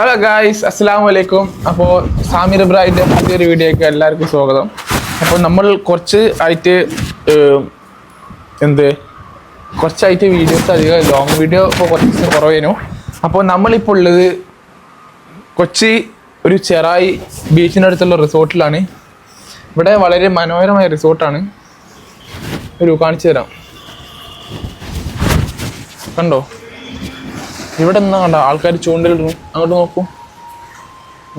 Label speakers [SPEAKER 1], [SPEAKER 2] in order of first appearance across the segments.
[SPEAKER 1] Hello guys അസ്സാം വലൈക്കും അപ്പോൾ സാമിർ ഇബ്രാഹിന്റെ പുതിയൊരു വീഡിയോയ്ക്ക് എല്ലാവർക്കും സ്വാഗതം. അപ്പോൾ നമ്മൾ കുറച്ച് ആയിട്ട് എന്ത്? കുറച്ചായിട്ട് വീഡിയോസ് അധികം ലോങ് വീഡിയോ ഇപ്പോൾ കുറച്ച് കുറവേനു. അപ്പോൾ നമ്മളിപ്പോൾ ഉള്ളത് കൊച്ചി ഒരു ചെറായി ബീച്ചിനടുത്തുള്ള റിസോർട്ടിലാണ്. ഇവിടെ വളരെ മനോഹരമായ റിസോർട്ടാണ്. ഒരു കാണിച്ചു തരാം. കണ്ടോ? ഇവിടെ എന്നാ കണ്ട ആൾക്കാർ ചൂണ്ടലിടുന്നു. അങ്ങോട്ട് നോക്കൂ.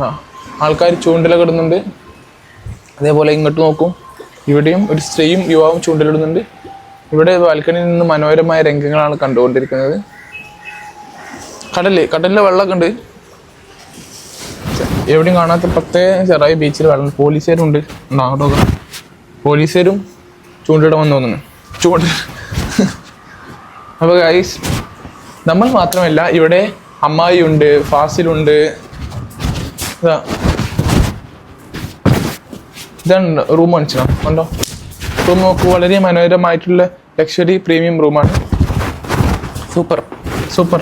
[SPEAKER 1] ആ ആൾക്കാർ ചൂണ്ടലൊക്കെ ഇടുന്നുണ്ട്. അതേപോലെ ഇങ്ങോട്ട് നോക്കൂ. ഇവിടെയും ഒരു സ്ത്രീയും യുവാവും ചൂണ്ടലിടുന്നുണ്ട്. ഇവിടെ ബാൽക്കണിയിൽ നിന്ന് മനോഹരമായ രംഗങ്ങളാണ് കണ്ടുകൊണ്ടിരിക്കുന്നത്. കടൽ കടലിലെ വെള്ളമൊക്കെ ഉണ്ട്. എവിടെയും കാണാത്ത പ്രത്യേക ചെറിയ ബീച്ചിൽ വെള്ളം പോലീസുകാരും ഉണ്ട് ഉണ്ട്? അങ്ങോട്ട് നോക്കാം. പോലീസുകാരും ചൂണ്ടിടാൻ വന്നു തോന്നുന്നു. ചൂണ്ട അപ്പോൾ ഗൈസ് നമ്മൾ മാത്രമല്ല ഇവിടെ അമ്മായി ഉണ്ട് ഫാസിലുണ്ട്. ഇതാ. ഇതാണ് റൂം കാണിച്ചോ കണ്ടോ? റൂം നോക്കൂ വളരെ മനോഹരമായിട്ടുള്ള ലക്ഷറി പ്രീമിയം റൂമാണ്. സൂപ്പർ. സൂപ്പർ.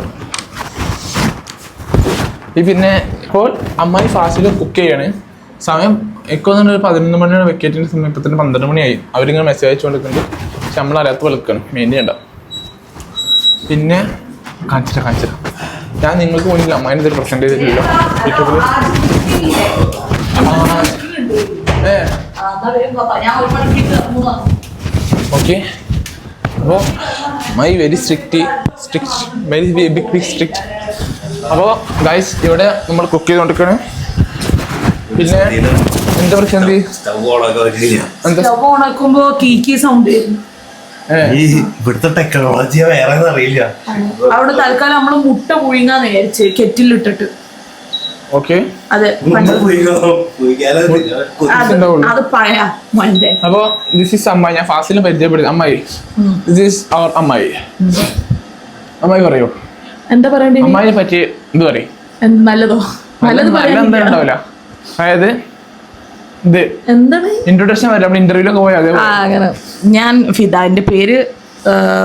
[SPEAKER 1] ഈ പിന്നെ ഇപ്പോൾ അമ്മായി ഫാസിൽ കുക്ക് ചെയ്യാണ്. സമയം എനിക്ക് തന്നെ ഒരു പതിനൊന്ന് മണിയാണ് വെക്കേറ്റിന്റെ സമയം. ഇപ്പം തന്നെ പന്ത്രണ്ട് മണിയായി. അവരിങ്ങനെ മെസ്സേജ് അയച്ചുകൊണ്ടിരിക്കുന്നുണ്ട്. പക്ഷെ നമ്മൾ അറിയാത്ത വിളിക്കണം. മെയിൻ ചെയ്യണ്ട പിന്നെ കാണിച്ചിട്ട് കാണിച്ചിട്ട് ഞാൻ നിങ്ങൾക്ക് മുന്നിൽ അമ്മായിന്റെ ഇതൊരു പ്രസന്റ് ചെയ്തിട്ടില്ലല്ലോ. യൂട്യൂബിൽ ഓക്കെ. അപ്പോൾ my very strict strict very big big strict അപ്പോൾ ഗൈസ് ഇവിടെ നമ്മൾ കുക്ക് ചെയ്തുകൊണ്ടിരിക്കുകയാണ് പിന്നെ എന്താ പ്രശ്നം? എന്താ?
[SPEAKER 2] സ്റ്റവ് ഓണാക്കുമ്പോ കീക്കി സൗണ്ട്
[SPEAKER 3] ഈ ഇവിടുത്തെ ടെക്നോളജി വേറെ ഒന്നും അറിയില്ല
[SPEAKER 2] അവിടെ തൽക്കാലം നമ്മൾ മുട്ട പുഴുങ്ങാന്ന് വിചാരിച്ച് കെറ്റിലിട്ടിട്ട്.
[SPEAKER 1] ഓക്കെ
[SPEAKER 2] അതെ.
[SPEAKER 3] നമ്മൾ
[SPEAKER 2] അത് മോന്റെ
[SPEAKER 1] അപ്പോൾ ദിസ് ഈസ് അമ്മായി. ഞാൻ ഫാസിലും പരിചയപ്പെടുത്തി. അമ്മായി. ദിസ് ഈസ് അവർ അമ്മായി. അമ്മായി പറയൂ.
[SPEAKER 2] എന്താ പറയണ്ടേ?
[SPEAKER 1] അമ്മായിനെ പറ്റി എന്ത് പറയും.
[SPEAKER 2] നല്ലതോ? നല്ലത്
[SPEAKER 1] നല്ല ഉണ്ടാവില്ല? അതായത് ഇൻട്രൊഡക്ഷൻ നമ്മൾ
[SPEAKER 2] അങ്ങനെ. ഞാൻ ഫിദ എന്റെ പേര്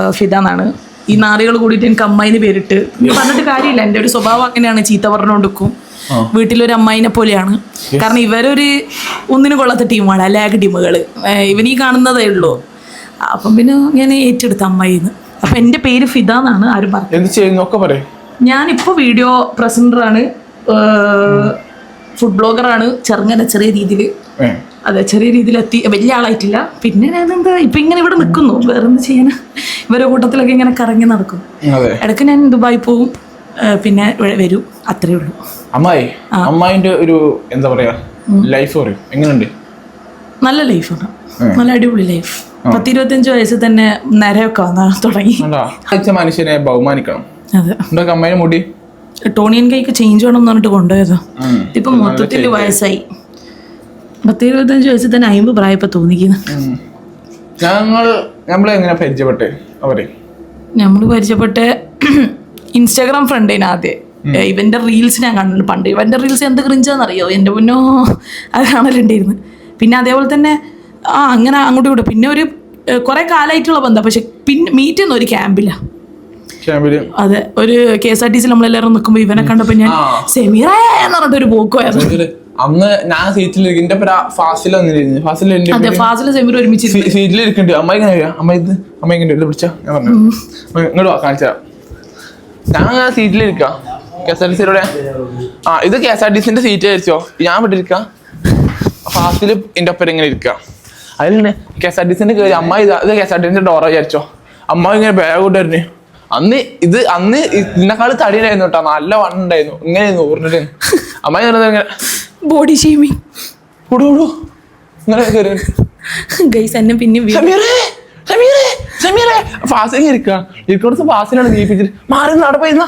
[SPEAKER 2] ഫിദ എന്നാണ്. ഈ നാറികൾ കൂടിയിട്ട് എനിക്ക് അമ്മായിന് പേരിട്ട്. പറഞ്ഞിട്ട് കാര്യമില്ല. എന്റെ ഒരു സ്വഭാവം അങ്ങനെയാണ്. ചീത്ത പറഞ്ഞുകൊടുക്കും വീട്ടിലൊരു അമ്മായിനെ പോലെയാണ്. കാരണം ഇവരൊരു ഒന്നിന് കൊള്ളാത്ത ടീമാണ്. ലാഗ് ടീമുകൾ ഇവനീ കാണുന്നതേ ഉള്ളൂ. അപ്പം പിന്നെ ഞാൻ ഏറ്റെടുത്ത അമ്മായിന്ന്. അപ്പം എന്റെ പേര് ഫിദ എന്നാണ് ആരും പറഞ്ഞത്. ഞാനിപ്പോൾ വീഡിയോ പ്രസന്ററാണ് ഫുഡ് ബ്ലോഗറാണ് ചെറുങ്ങനെ ചെറിയ രീതിയിൽ അതെ ചെറിയ രീതിയിൽ എത്തി വലിയ ആളായിട്ടില്ല. പിന്നെ ഞാൻ എന്താ ഇപ്പൊ ഇങ്ങനെ ഇവിടെ നിൽക്കുന്നു. വേറെ എന്ത് ചെയ്യാൻ ഇവരെ കൂട്ടത്തിലൊക്കെ ഇങ്ങനെ കറങ്ങി നടക്കും. ഇടയ്ക്ക് ഞാൻ ദുബായി പോവും. പിന്നെ വരും. അത്രേ ഉള്ളൂ.
[SPEAKER 1] അമ്മായി അമ്മായിന്റെ ഒരു എന്താ പറയാ ലൈഫ് പറയും. എങ്ങനെയുണ്ട്?
[SPEAKER 2] നല്ല ലൈഫാണ് നല്ല അടിപൊളി ലൈഫ് പത്തിരുപത്തഞ്ച് വയസ്സിൽ തന്നെ നരയൊക്കെ വന്നാ തുടങ്ങി.
[SPEAKER 1] മനുഷ്യനെ ബഹുമാനിക്കണം.
[SPEAKER 2] അതെ.
[SPEAKER 1] അമ്മായിനെ മുടി?
[SPEAKER 2] ടോണിയൻ കൈക്ക് ചേഞ്ച് വേണം എന്ന് പറഞ്ഞിട്ട് കൊണ്ടുപോയത്. ഇപ്പൊ മൊത്തത്തിൽ വയസ്സായി. പത്തിരുപത്തഞ്ച് വയസ്സിൽ തന്നെ അയിമ്പ് പ്രായപ്പോ തോന്നിക്കുന്നു.
[SPEAKER 1] ഞങ്ങൾ എങ്ങനെ പരിചയപ്പെട്ടെ? അവരെ.
[SPEAKER 2] നമ്മൾ പരിചയപ്പെട്ട ഇൻസ്റ്റാഗ്രാം ഫ്രണ്ടേന് ആദ്യം. ഇവന്റെ റീൽസ് ഞാൻ കണ്ടു പണ്ട് ഇവന്റെ റീൽസ് എന്ത് ക്രിഞ്ചാന്നറിയോ എന്റെ മുന്നോ അത് കാണലുണ്ടായിരുന്നു. പിന്നെ അതേപോലെ തന്നെ ആ അങ്ങനെ അങ്ങോട്ടും ഇങ്ങോട്ടും. പിന്നെ ഒരു കുറേ കാലമായിട്ടുള്ള ബന്ധം. പക്ഷെ പിന്നെ മീറ്റ് ചെയ്യുന്ന ഒരു ക്യാമ്പില്ല
[SPEAKER 1] ക്യാമ്പിൽ
[SPEAKER 2] അതെ ഒരു K S R T C നമ്മളെല്ലാവരും നിൽക്കുമ്പോൾ ഇവനെ കണ്ടപ്പോൾ ഞാൻ സെമീറ എന്ന് പറഞ്ഞിട്ട് ഒരു പോക്കുമായിരുന്നു.
[SPEAKER 1] അന്ന് ഞാൻ സീറ്റിൽ എന്റെ ഫാസിൽ വന്നിരുന്നു. ഫാസിൽ
[SPEAKER 2] അതെ ഫാസിൽ സെമീർ ഒരുമിച്ച്
[SPEAKER 1] സീറ്റിൽ ഇരിക്കുന്നുണ്ട് അമ്മ ഇങ്ങനെ അമ്മ ഇത് അമ്മ ഇങ്ങനെ ഇത് പിടിച്ച ഞാൻ പറഞ്ഞു? ഇങ്ങോട്ട് വാ കാണിച്ചു ഞാൻ ആ സീറ്റിൽ ഇരിക്കാം. കെ എസ് ആർ ടി സിയുടെ ആ ഇത് കെ എസ് ആർ ടി സിന്റെ സീറ്റ് ആയിരിച്ചോ ഞാൻ ഇവിടെ ഇരിക്കാം. ഫാസിൽ എന്റെ ഒപ്പം ഇങ്ങനെ ഇരിക്കാം. അതിലുണ്ട് കെ എസ് ആർ ടി സിന്റെ കയറി അമ്മ ഇത് കെ എസ് ആർ ടി സിന്റെ ഡോറ വിചാരിച്ചോ അമ്മ ഇങ്ങനെ ബാഗ് കൊണ്ടുവരുന്നു അന്ന് ഇത് അന്ന് ഇതിനേക്കാൾ തടിയുണ്ടായിരുന്നു കേട്ടോ നല്ല വണ്ണുണ്ടായിരുന്നു ഇങ്ങനെ ഊർന്നിട്ട് അമ്മ ഇങ്ങനെ. ഇങ്ങനെ
[SPEAKER 2] ബോഡി ഷെയ്മിങ്
[SPEAKER 1] ഇങ്ങനെ കയറി
[SPEAKER 2] ഗൈസ് എന്നെ പിന്നെ വീ-
[SPEAKER 1] സമീറേ സമീറേ സമീറേ ഫാസിൽ ഇരിക്കുക ഇരിക്കോടത്ത് ഫാസിലാണ് ജീവിപ്പിച്ചിട്ട് മാറി നടപ്പുന്ന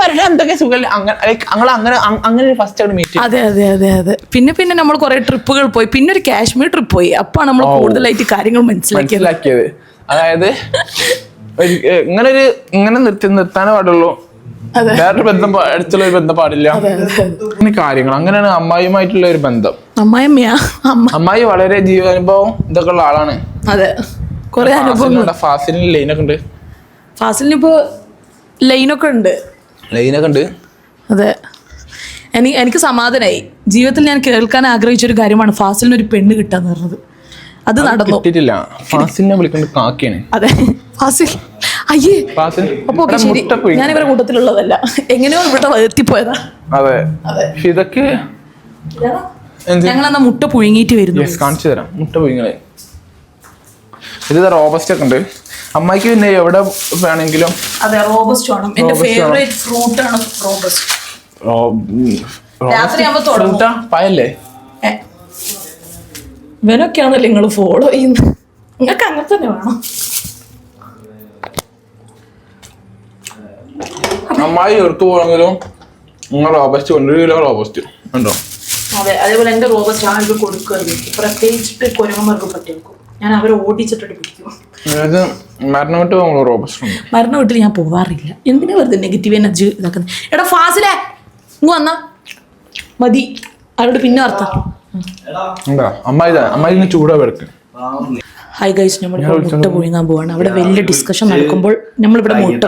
[SPEAKER 1] വരട്ടെ എന്തൊക്കെ സുഖല്ലേ അങ്ങനെ ഞങ്ങൾ അങ്ങനെ അങ്ങനെ ഫസ്റ്റ് ആണ് മീറ്റ്
[SPEAKER 2] അതെ അതെ അതെ അതെ. പിന്നെ പിന്നെ നമ്മൾ കുറെ ട്രിപ്പുകൾ പോയി. പിന്നെ ഒരു കാശ്മീർ ട്രിപ്പ് പോയി. അപ്പാണ് നമ്മൾ കൂടുതലായിട്ട് കാര്യങ്ങൾ മനസ്സിലാക്കിയത്.
[SPEAKER 1] അതായത് ഇങ്ങനെ ഒരു ഇങ്ങനെ നിർത്തി നിർത്താനേ പാടുള്ളൂ. വേറൊരു ബന്ധം അടുത്തുള്ള ഒരു ബന്ധം പാടില്ല. അങ്ങനെ കാര്യങ്ങൾ. അങ്ങനെയാണ് അമ്മായിയുമായിട്ടുള്ള ഒരു ബന്ധം.
[SPEAKER 2] അമ്മായിമ്മയാ
[SPEAKER 1] അമ്മായി വളരെ ജീവനുഭവം ഇതൊക്കെ ഉള്ള ആളാണ്.
[SPEAKER 2] അതെ. കുറെ
[SPEAKER 1] ഫാസിലിന് ലൈനൊക്കെ ഉണ്ട്.
[SPEAKER 2] ഫാസിലിന് ഇപ്പോ ലൈനൊക്കെ ഉണ്ട്.
[SPEAKER 1] ലൈനൊക്കെ ഉണ്ട്.
[SPEAKER 2] അതെ. എനിക്ക് എനിക്ക് സമാധാനമായി ജീവിതത്തിൽ ഞാൻ കേൾക്കാൻ ആഗ്രഹിച്ച ഒരു കാര്യമാണ് ഫാസിലിന് ഒരു പെണ്ണ് കിട്ടാന്ന് പറഞ്ഞത്. അത് നടന്നു.
[SPEAKER 1] കിട്ടിയിട്ടില്ല. ഫാസിലിനെ വിളിക്കേണ്ട കാക്കയാണ്.
[SPEAKER 2] അതെ. ഫാസിൽ അയ്യേ. അപ്പൊ ഓക്കെ ശരി ഞാൻ ഇവരുടെ കൂട്ടത്തിലുള്ളതല്ല എങ്ങനെയോ ഇവിടെ എത്തിപ്പോയതാ.
[SPEAKER 1] അതെ.
[SPEAKER 2] അതെ.
[SPEAKER 1] ഇതൊക്കെ
[SPEAKER 2] എന്നാ മുട്ട പുഴുങ്ങിയിട്ട് വരുന്നു.
[SPEAKER 1] കാണിച്ചു തരാം. മുട്ട പുഴുങ്ങളെ ഇത് റോബസ്റ്റ് ഒക്കെ ഉണ്ട്. അമ്മായിക്ക് പിന്നെ എവിടെ വേണമെങ്കിലും
[SPEAKER 2] അതെ റോബസ്റ്റ് വേണം. എന്റെ ഫേവറേറ്റ് ഫ്രൂട്ട് ആണ് റോബസ്റ്റ്.
[SPEAKER 1] റോ-
[SPEAKER 2] ഇവനൊക്കെയാണല്ലോ നിങ്ങൾ ഫോളോ ചെയ്യുന്നത്? നിങ്ങൾക്ക് അങ്ങനെ തന്നെ വേണം.
[SPEAKER 1] അമ്മായി എടുത്തു പോകണമെങ്കിലും നിങ്ങൾ റോബസ്റ്റ് കൊണ്ട് ഒരു കിലോ റോബസ്റ്റ് ഉണ്ടോ
[SPEAKER 2] അതെ അതേപോലെ എന്റെ റോബസ്റ്റ് ആളുകൾ കൊടുക്കരുത് പ്രത്യേകിച്ചിട്ട് കുരങ്ങന്മാർക്ക് പറ്റി വെക്കും ഞാൻ അവരെ ഓടിച്ചിട്ടിട്ട് പിടിക്കും.
[SPEAKER 1] അതായത് മരണവിട്ട് നമ്മൾ റോബസ്റ്റ് ഉണ്ട്
[SPEAKER 2] മരണ വീട്ടിൽ ഞാൻ പോവാറില്ല. എന്തിനാ വെറുതെ നെഗറ്റീവ് എനർജി ഇതാക്കുന്നത്? എടാ ഫാസിലേ ഇങ്ങ് വന്നാ. മതി. അവരോട് പിന്നെ വർത്താം
[SPEAKER 1] എന്താ? അമ്മായി ചൂടാ വെടുക്ക്
[SPEAKER 2] ഹായ് ഗൈസ് നമ്മൾ മുട്ട പുഴുങ്ങാൻ പോവാണ്. അവിടെ വലിയ ഡിസ്കഷൻ നടക്കുമ്പോൾ മുട്ട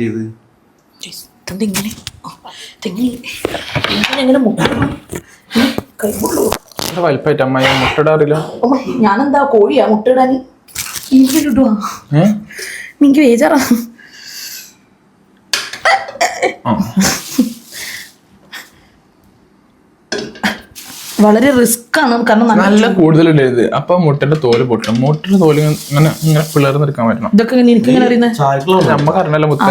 [SPEAKER 3] ചെയ്ത്.
[SPEAKER 2] ഇങ്ങനെ? ഇങ്ങനെ എങ്ങനെ മുട്ട
[SPEAKER 1] അമ്മായി മുട്ടടാറില്ല
[SPEAKER 2] ഞാനെന്താ കോഴിയാ? മുട്ടയിടാൻ ഇടുവാ. എനിക്ക് ബേജാറാ വളരെ റിസ്ക് ആണ്. കാരണം നല്ല-
[SPEAKER 1] കൂടുതലുണ്ട് ഇത്. അപ്പൊ മുട്ടന്റെ തോൽ പൊട്ടും മുട്ടന്റെ തോൽ ഇങ്ങനെ ഇങ്ങനെ പിളർന്നെടുക്കാൻ പറ്റണം.
[SPEAKER 2] ഇതൊക്കെ എനിക്ക് ഇങ്ങനെ അറിയുന്നത്
[SPEAKER 1] നമുക്ക് മുത്ത.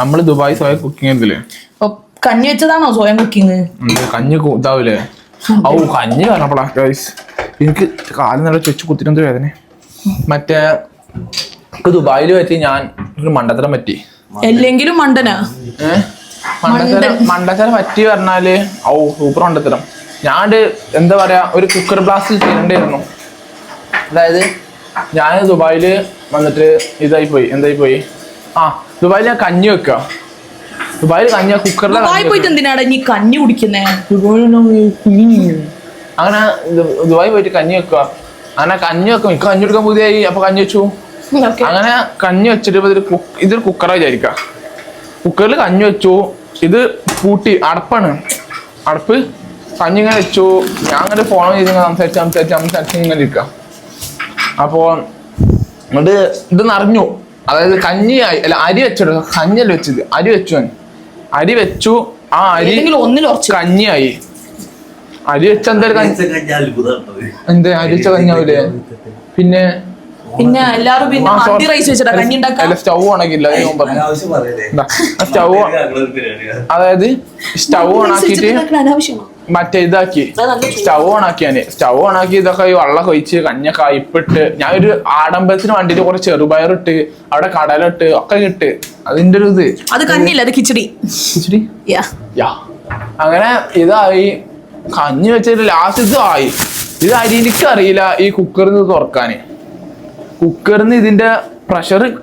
[SPEAKER 1] നമ്മൾ ദുബായ് സോയ കുക്കിംഗ് ചെയ്തില്ലേ
[SPEAKER 2] ഓ, കഞ്ഞി വെച്ചതാണോ സ്വയം
[SPEAKER 1] കുക്കിംഗ് കഞ്ഞി ഇതാവൂലേ ഔ കഞ്ഞി പറഞ്ഞപ്പോളാ ഗൈസ് എനിക്ക് കാലം നല്ല ചൊച്ചു കുത്തിനെന്ത് വേദന മറ്റേ ദുബായിൽ പറ്റി ഞാൻ ഒരു മണ്ടത്തരം പറ്റി.
[SPEAKER 2] അല്ലെങ്കിലും മണ്ടനാ?
[SPEAKER 1] മണ്ടത്തരം മണ്ടത്തരം പറ്റി പറഞ്ഞാൽ ഔ സൂപ്പർ മണ്ടത്തരം. ഞാൻ എന്താ പറയാ ഒരു കുക്കർ ബ്ലാസ്റ്റ് ചെയ്യേണ്ടിയിരുന്നു. അതായത് ഞാൻ ദുബായിൽ വന്നിട്ട് ഇതായി പോയി എന്തായി പോയി? ആ ദുബായിൽ ഞാൻ കഞ്ഞി വെക്കുക ദുബായിൽ കഞ്ഞി
[SPEAKER 2] പോയിട്ട് എന്തിനാടാ നീ കഞ്ഞി കുടിക്കുന്നേ?
[SPEAKER 1] അങ്ങനെ ദുബായി പോയിട്ട് കഞ്ഞി വെക്കുക അങ്ങനെ കഞ്ഞി വെക്കും. എനിക്ക് കഞ്ഞി എടുക്കാൻ പുതിയായി. അപ്പൊ കഞ്ഞി വെച്ചു. അങ്ങനെ കഞ്ഞി വെച്ചിട്ട് ഇതൊരു ഇതൊരു കുക്കറാ വിചാരിക്ക. കുക്കറിൽ കഞ്ഞി വെച്ചു. ഇത് പൂട്ടി അടപ്പാണ്. അടപ്പ് കഞ്ഞി ഇങ്ങനെ വെച്ചു. ഞാൻ അങ്ങനെ ഫോൺ ചെയ്ത് ഇങ്ങനെ സംസാരിച്ച് സംസാരിച്ച് സംസാരിച്ച് ഇങ്ങനെ ഇരിക്കുക അപ്പോൾ എന്നിട്ട് ഇത് നിറഞ്ഞു. അതായത് കഞ്ഞി അല്ല അരി വെച്ചിട്ട് കഞ്ഞല്ല വെച്ചത്. അരി വെച്ചു ഞാൻ. അരി വെച്ചു. ആ അരി
[SPEAKER 2] ഒന്നിൽ
[SPEAKER 1] കഞ്ഞിയായി. അരി വെച്ച എന്തായാലും എന്ത്? അരി വെച്ച കഞ്ഞാവൂലേ പിന്നെ
[SPEAKER 2] പിന്നെ എല്ലാരും പിന്നെ
[SPEAKER 1] ആ,
[SPEAKER 2] മന്തി
[SPEAKER 1] sorry.
[SPEAKER 2] റൈസ് വെച്ചിട്ടാ കഞ്ഞി ഉണ്ടാക്കാം?
[SPEAKER 1] സ്റ്റൗ ഉണക്കില്ല ഇതാ, സ്റ്റൗ അതായത് സ്റ്റൗ ഉണക്കിട്ട്
[SPEAKER 2] അനാവശ്യമാണോ?
[SPEAKER 1] മറ്റേ ഇതാക്കി.
[SPEAKER 2] അത് നല്ല
[SPEAKER 1] സ്റ്റൗ സ്റ്റവ് സ്റ്റൗ ഓണാക്കി ഇതൊക്കെ ഈ വെള്ളം കഴിച്ച് കഞ്ഞൊക്കെ ഇപ്പിട്ട് ഞാൻ ഒരു ആഡംബരത്തിന് വേണ്ടിട്ട് കുറച്ച് ചെറുപയറിട്ട് അവിടെ കടലിട്ട് ഒക്കെ ഇട്ട്. അതിന്റെ ഒരു ഇത്.
[SPEAKER 2] അത് കഞ്ഞില്ല അത് കിച്ചടി.
[SPEAKER 1] കിച്ചടി?
[SPEAKER 2] യാ.
[SPEAKER 1] യാ. അങ്ങനെ ഇതായി. കഞ്ഞി വെച്ചിട്ട് ലാസ്റ്റ് ഇത് ആയി. ഇത് അരിഎനിക്ക് അറിയില്ല ഈ കുക്കറിൽ നിന്ന് തുറക്കാന്. കുക്കറിൽ നിന്ന് ഇതിന്റെ പ്രഷർ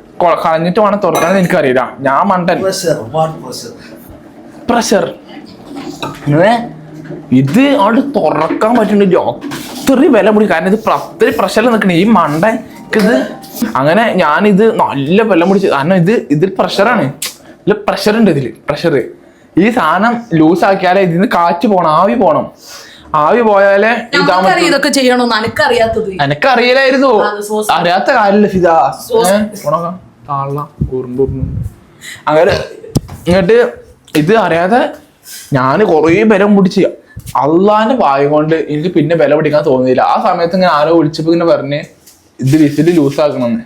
[SPEAKER 1] കളഞ്ഞിട്ട് വേണം തുറക്കാൻ എനിക്കറിയില്ല. ഞാൻ മണ്ടൻ.
[SPEAKER 3] പ്രഷർ വാട്ട് പ്രഷർ
[SPEAKER 1] പ്രഷർ ഇത് അവിടെ തുറക്കാൻ പറ്റുന്നില്ല. അത്രയും വില മുടി കാരണം ഇത് അത്രയും പ്രഷറിൽ നിൽക്കണേ ഈ മണ്ട ഇത് അങ്ങനെ ഞാനിത് നല്ല വില മുടി കാരണം ഇത് ഇതിൽ പ്രഷറാണ് ഇതിൽ പ്രഷർ ഉണ്ട് ഇതിൽ പ്രഷർ ഈ സാധനം ലൂസ് ആക്കിയാലേ ഇതിന് കാറ്റ് പോണം. ആവി പോണം. ആവി പോയാലേ ഇതാ
[SPEAKER 2] ഇതൊക്കെ എനിക്കറിയാത്തത്
[SPEAKER 1] എനക്കറിയില്ലായിരുന്നു അറിയാത്ത കാര്യമില്ല ഫിദാ. അങ്ങനെ എന്നിട്ട് ഇത് അറിയാതെ ഞാൻ കുറേ ബലം പിടിച്ച് അള്ളാന്റെ വായ കൊണ്ട് എനിക്ക് പിന്നെ ബലം പിടിക്കാൻ തോന്നിയില്ല. ആ സമയത്ത് ഇങ്ങനെ ആരോ വിളിച്ചപ്പോ ഇങ്ങനെ പറഞ്ഞ് ഇത് വിസിൽ ലൂസ് ആക്കണമെന്ന്